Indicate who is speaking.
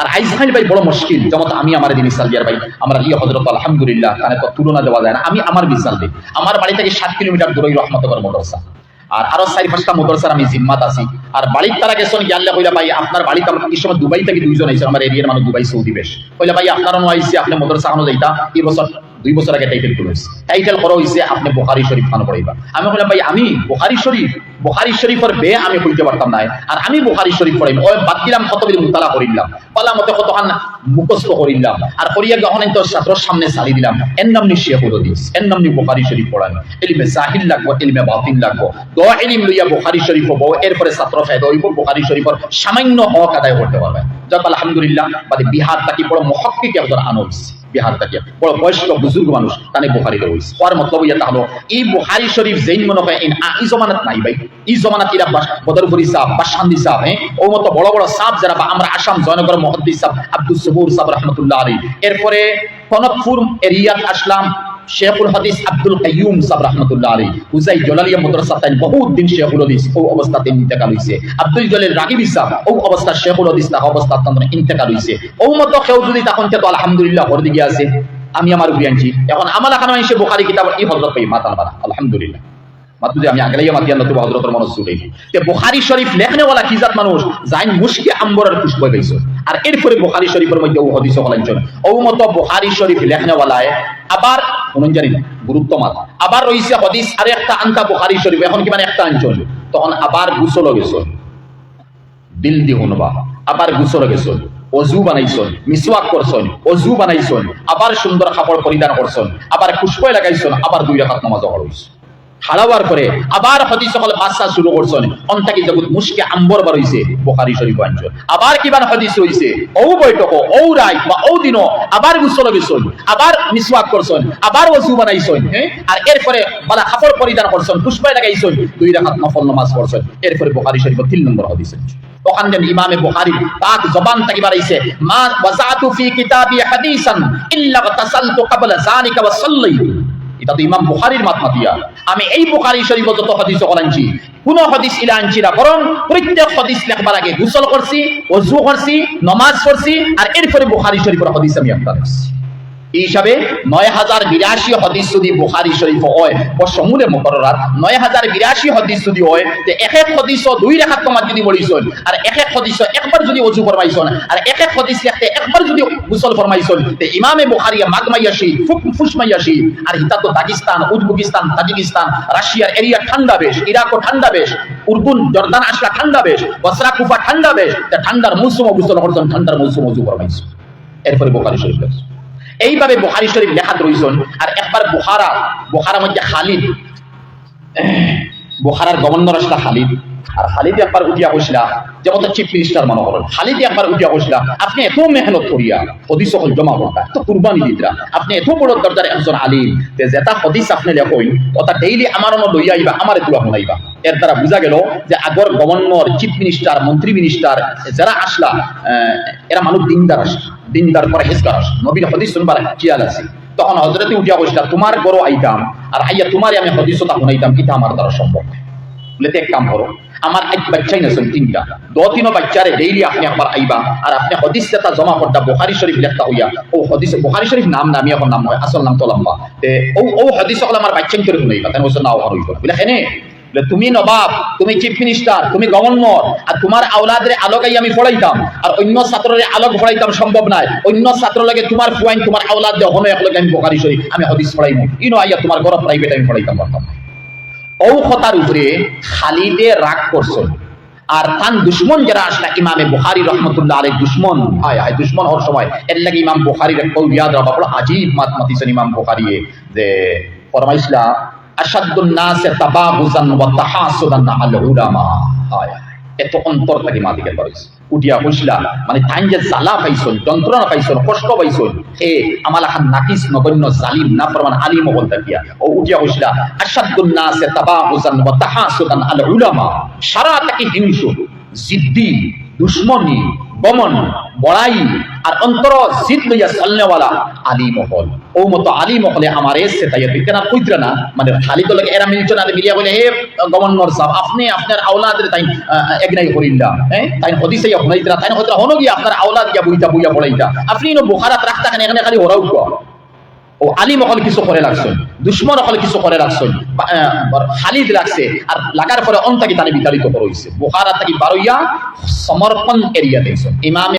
Speaker 1: আর ভাই বড় মুশকিল। যেমন আমি আমার দিন দিয়ার ভাই, আমরা ইয়ে হজরত আলহামদুলিল্লাহ তুলনা দেওয়া যায় না। আমি আমার মিসাল দিই। আমার বাড়ি থেকে সাত কিলোমিটার দূরে রহমতগর আর আরও চারি পাঁচটা মোটরসার আমি জিম্মাত আছি। আর বাড়ির তারা গেছেন গিয়াল্লা কইলা, ভাই, আপনার বাড়িতে আমার এই সময় দুবাই থেকে দুইজন আইছে আমার এরিয়ার মানুষ দুবাই সৌদি বেশ। কইলা, ভাই, আপনারও আইসি, আপনি আনো যাইতা? এই বছর দুই বছর আগে টাইটেল করে হয়েছে টাইটেল করা হয়েছে আপনি বোখারি শরীফ খান পড়াইবা। আমি বললাম, ভাই, আমি বোখারি শরীফ, বোখারি শরীফের বে আমি কইতে পারতাম না। আর আমি বোখারি শরীফ পড়াইম। ওই বাদ দিলাম, কত বিল মুতালা করিলাম। পালা মতে কতখান মুখস্থ করিলাম। আর করিয়া গহন তো ছাত্রর সামনে সারি দিলাম। এর নাম নি শেখুল হাদিস এর নাম নি বোখারি শরীফ পড়ান। এলিমে জাহিল লাগবো, এলিমে বাতিন লাগবো। দ এলিম লইয়া বোখারি শরীফ হব এরপরে ছাত্র ফায়দা হইব, বোখারি শরীফের সামান্য হক আদায় করতে পারবে। যাক, আলহামদুলিল্লাহ, বাদে বিহার তাকি বড় মহক্কিক একজন আনলস বিহার বয়স্ক বুজুর্গ মানুষ তানে বুহারি রয়েছে মতলব ইয়া এই বুহারি শরীফ মনে হয় জমানাত নাই ভাই। জমানাত ইরা বদরপুরি সাহেব হ্যাঁ ও মতো বড় বড় সাহেব যারা বা আমরা আসাম জয়নগর মহদ্দি সাহেব আব্দুল সবুর সাহেব রহমতুল্লাহ আলী এরপরে কনকপুর এরিয়াত আসলাম। শেখুল হাদিস আব্দুল কাইয়ুম সাহেব রহমতুল্লাহ আলী উজাই জলালিয়া মাদ্রাসা তাই বহুত দিন শেখুল হাদিস ও অবস্থাতে ইন্তেকাল হইছে। আব্দুল জলিল রাগিবি সাহেব ও অবস্থা শেখুল হাদিস তা অবস্থা তন্ত্র ইন্তেকাল হইছে। ও মত কেউ যদি তখন তো আলহামদুলিল্লাহ হর দিকে আছে। আমি আমার আনছি এখন আমার এখানে এসে বোখারি কিতাব এই হজরত পাই মাতাল আলহামদুলিল্লাহ। আমি আগলেই মাতিয়া নতুবা হজরতের মনে চুলাই তে মানুষ যাইন আম্বরের পাইছো। আর এরপরে শরীফের মধ্যে ও হলাইছেন আবার শুনুন জানি, গুরুত্ব মাত আবার আর একটা আনতা শরীফ, এখন কি মানে একটা আনছন তখন আবার দিল দি শুনবা আবার অজু বানাইছন, মিসওয়াক করছন, অজু বানাইছন, আবার সুন্দর কাপড় পরিধান করছন, আবার খুশবয় লাগাইছন, আবার দুই রাকাত নামাজ পড়াইছন হারাবার পরে আবার হদিস সকল বাদশা শুরু করছেন। অন্তাকি জগৎ মুশকে আম্বর বার হইছে, বুখারী শরীফ আনছেন আবার কিবান হদিস হইছে ও বৈঠক ও রাই বা ও দিন, আবার গুসল গেছন আবার মিসওয়াক করছেন, আবার ওযু বানাইছেন হ্যাঁ? আর এরপরে বালা কাপড় পরিধান করছেন, পুষ্পায় লাগাইছেন, দুই রাকাত নফল নামাজ পড়ছেন। এরপরে বুখারী শরীফ তিন নম্বর হদিস ওখান দেন ইমামে বুখারী পাক জবান থেকে বাড়াইছে, মা ওয়াজাতু ফি কিতাবি হাদিসান ইল্লা তাসালতু ক্বাবলা যালিকা ওয়া সাল্লাইতু এটা ইমাম বুখারির মাথা মাতমাতিয়া আমি এই বুখারি শরীফ যত হাদিস আনছি কোন হাদিস ইলা আনছি না, বরং প্রত্যেক হাদিস লেখবার আগে গোসল করছি ওযু করছি, নামাজ পড়ছি, আর এরপরে বুখারি শরীফের হাদিস আমি আপনার হিসাবে নয় হাজার বিরাশি হদিস যদি বুখারি শরীফ হয় ও সমূলে মকরার নয় হাজার বিরাশি হদিস যদি হয়, তে এক এক হদিস দুই রেখাত তোমার যদি মরিছন আর এক এক হদিস একবার যদি অজু ফরমাইছন, আর এক এক হদিস লিখতে একবার যদি গুসল ফরমাইছন, তে ইমামে বুখারিয়া মাগমাইয়াসি ফুসমাইয়াসি, আর হিতা তো পাকিস্তান উজবেকিস্তান, তাজিকিস্তান, রাশিয়ার এরিয়া ঠান্ডা বেশ, ইরাকও ঠান্ডা বেশ উর্দুন জর্দান আসলা ঠান্ডা বেশ, বসরা কুফা ঠান্ডা বেশ, তে ঠান্ডার মৌসুম গুসল করছেন, ঠান্ডার মৌসুম অজু ফরমাইছন এরপরে বুখারি শরীফ লেখছেন। এইভাবে বুখারি শরীফ লেখাত রইছেন আর একবার বুখারা বুখারার মধ্যে খালিদ। বুখারার গভর্নর আসলা খালিদ। আর খালিদ একবার উঠিয়া কইছিলা যেমন চিফ মিনিস্টার মনে করেন খালিদ একবার উঠিয়া কইছিলা আপনি এত মেহনত করিয়া, হদিস হল জমা করতা এত কুরবানি দিতরা আপনি এত বড় দরজার একজন আলিম, যে যেটা হদিস আপনি লেখইন ওটা ডেইলি আমার লইয়া আইবা, আমার তুলা শুনাইবা। এর দ্বারা বোঝা গেল যে আগর গভর্নর চিফ মিনিস্টার মন্ত্রী মিনিস্টার যারা আসলা এরা মানুষ দিনদার আসে দিনদার পরে হেসকার আসে নবীর হদিস শুনবার চিয়াল আছে। তখন হজরতে উঠিয়া বসলা, তোমার গরো আইতাম, আর আইয়া তোমার আমি হদিসতা শুনাইতাম কিতা আমার দ্বারা সম্ভব বলে এক কাম করো, আমার এক বাচ্চাই না তিনটা। দো তিন বাচ্চারে ডেইলি আপনি একবার আইবা, আর আপনি হদিস যেটা জমা করতা বুখারি শরীফ লেখতা হইয়া, ও হদিস শরীফ নাম নামি এখন নাম হয়, আসল নাম তো লম্বা। ও ও হদিস সকল আমার বাচ্চাই করে শুনাইবা নাও হরই বলে, হেনে বলে তুমি নবাব, তুমি চিফ মিনিস্টার তুমি গভর্নর আর তোমার আওলাদের আলোকাই আমি পড়াইতাম, আর অন্য ছাত্রের আলোক পড়াইতাম সম্ভব নাই। অন্য ছাত্র লাগে তোমার ফুয়াইন তোমার আওলাদ হনো এক আমি বোখারি শরীফ আমি হদিস পড়াইমু ইনো আইয়া তোমার ঘর প্রাইভেট আমি পড়াইতাম পারতাম ঔখতার উপরে খালিদে রাগ করছেন আর তান দুশ্মন যারা আসলা ইমামে বুখারি রহমতুল্লাহ আলাই দুশ্মন, হায় হায়, দুশ্মন হওয়ার সময়, এর লাগে ইমাম বুখারির কৌ ইয়াদ রাখা বড় আজীব মাত মাতিছেন ইমাম বুখারিয়ে, যে ফরমাইসলা আসাদুন নাস তাবাগুজান ওয়া তাহাসুদান আল উলামা। হায়। এত অন্তর থেকে মাতিকে করেছে উঠিয়া বসলা মানে তাই যে জ্বালা পাইছল যন্ত্রণা পাইছল কষ্ট পাইছল হে আমার এখন নাকিস নগণ্য জালিম না প্রমাণ আলিম হল থাকিয়া। ও উঠিয়া বসলা আসাদুন নাসে তাবাহুজান ওয়া তাহাসুদান আল উলামা। সারা তাকে হিংস জিদ্দি, দুশ্মনী বমন, বড়াই আর অন্তর জিদ লইয়া চলনেওয়ালা আলী মহল ও মতো আলী মহলে আমার এসে তাই বিজ্ঞান কইতরা না। মানে খালি তো লাগে এরা মিলছে না, মিলিয়া বলে, হে গভর্নর সাহেব, আপনি আপনার আওলাদের তাই এগনাই করিলা হ্যাঁ? তাই হদিসে ইয়া হুনাইতরা তাই হদিসে হনো গিয়া আপনার আওলাদ গিয়া বুইতা বুইয়া পড়াইতা আপনি নো বুখারাত রাখতা কেন এখানে খালি ওরাও ও আলিম অকল কিছু করে রাখছেন, দুশ্মন অকল কিছু করে রাখছেন। খালিদ রাখছে আর লাগার পরে অন্তাকি তারা বিতাড়িত করেছে বোহারা তাকি বারইয়া সমর্পণ এরিয়া দিয়েছেন ইমাম